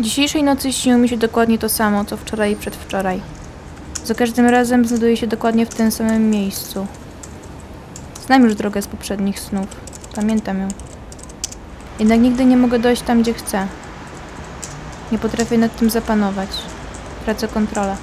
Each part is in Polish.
Dzisiejszej nocy śniło mi się dokładnie to samo, co wczoraj i przedwczoraj. Za każdym razem znajduję się dokładnie w tym samym miejscu. Znam już drogę z poprzednich snów. Pamiętam ją. Jednak nigdy nie mogę dojść tam, gdzie chcę. Nie potrafię nad tym zapanować. Tracę kontrolę.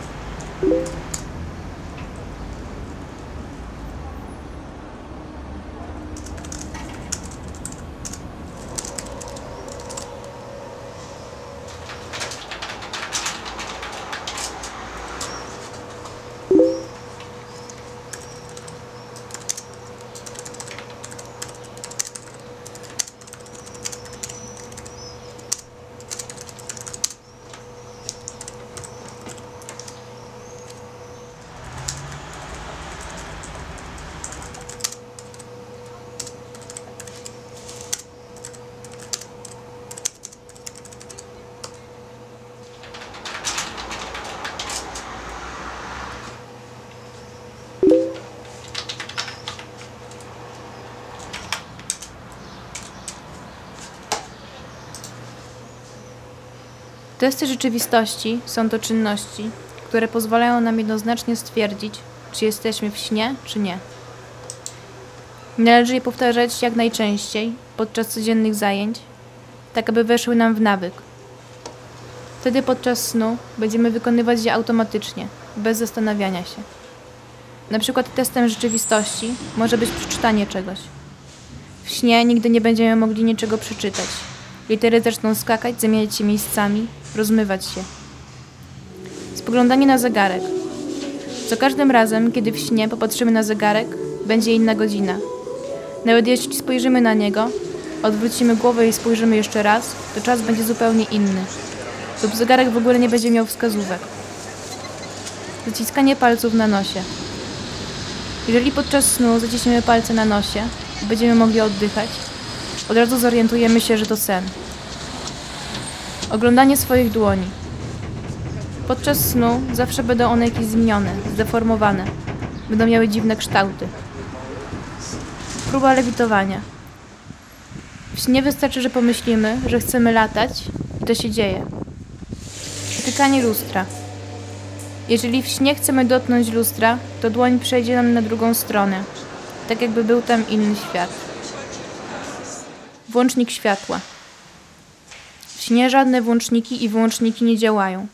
Testy rzeczywistości są to czynności, które pozwalają nam jednoznacznie stwierdzić, czy jesteśmy w śnie, czy nie. Należy je powtarzać jak najczęściej podczas codziennych zajęć, tak aby weszły nam w nawyk. Wtedy podczas snu będziemy wykonywać je automatycznie, bez zastanawiania się. Na przykład testem rzeczywistości może być przeczytanie czegoś. W śnie nigdy nie będziemy mogli niczego przeczytać. Litery zaczną skakać, zamieniać się miejscami, rozmywać się. Spoglądanie na zegarek. Za każdym razem, kiedy w śnie popatrzymy na zegarek, będzie inna godzina. Nawet jeśli spojrzymy na niego, odwrócimy głowę i spojrzymy jeszcze raz, to czas będzie zupełnie inny. Lub zegarek w ogóle nie będzie miał wskazówek. Zaciskanie palców na nosie. Jeżeli podczas snu zaciśniemy palce na nosie będziemy mogli oddychać, od razu zorientujemy się, że to sen. Oglądanie swoich dłoni. Podczas snu zawsze będą one jakieś zmienione, zdeformowane. Będą miały dziwne kształty. Próba lewitowania. W śnie wystarczy, że pomyślimy, że chcemy latać i to się dzieje. Dotykanie lustra. Jeżeli w śnie chcemy dotknąć lustra, to dłoń przejdzie nam na drugą stronę, tak jakby był tam inny świat. Włącznik światła. W śnie żadne włączniki i wyłączniki nie działają.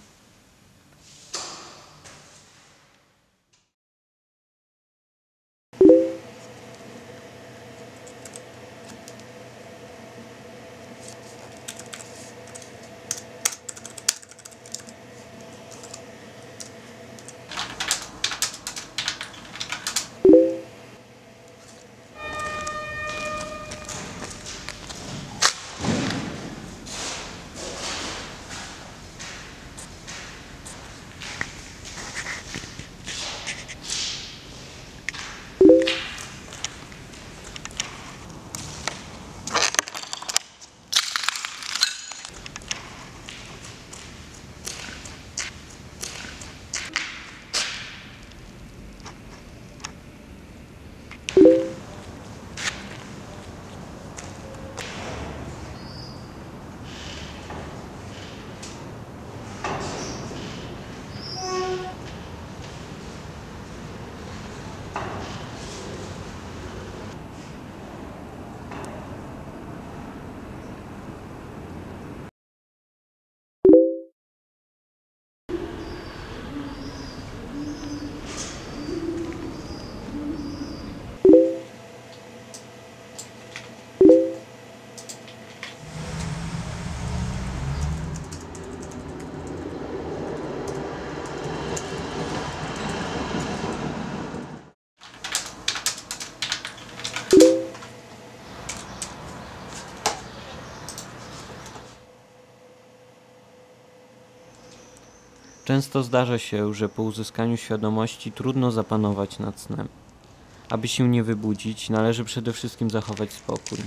Często zdarza się, że po uzyskaniu świadomości trudno zapanować nad snem. Aby się nie wybudzić, należy przede wszystkim zachować spokój,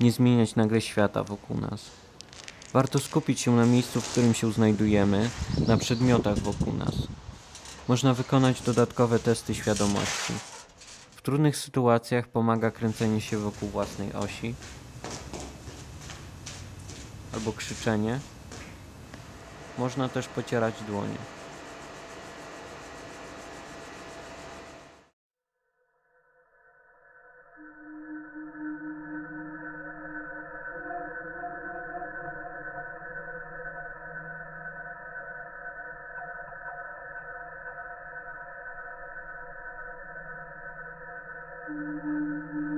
nie zmieniać nagle świata wokół nas. Warto skupić się na miejscu, w którym się znajdujemy, na przedmiotach wokół nas. Można wykonać dodatkowe testy świadomości. W trudnych sytuacjach pomaga kręcenie się wokół własnej osi albo krzyczenie. Można też pocierać dłonie. Thank you.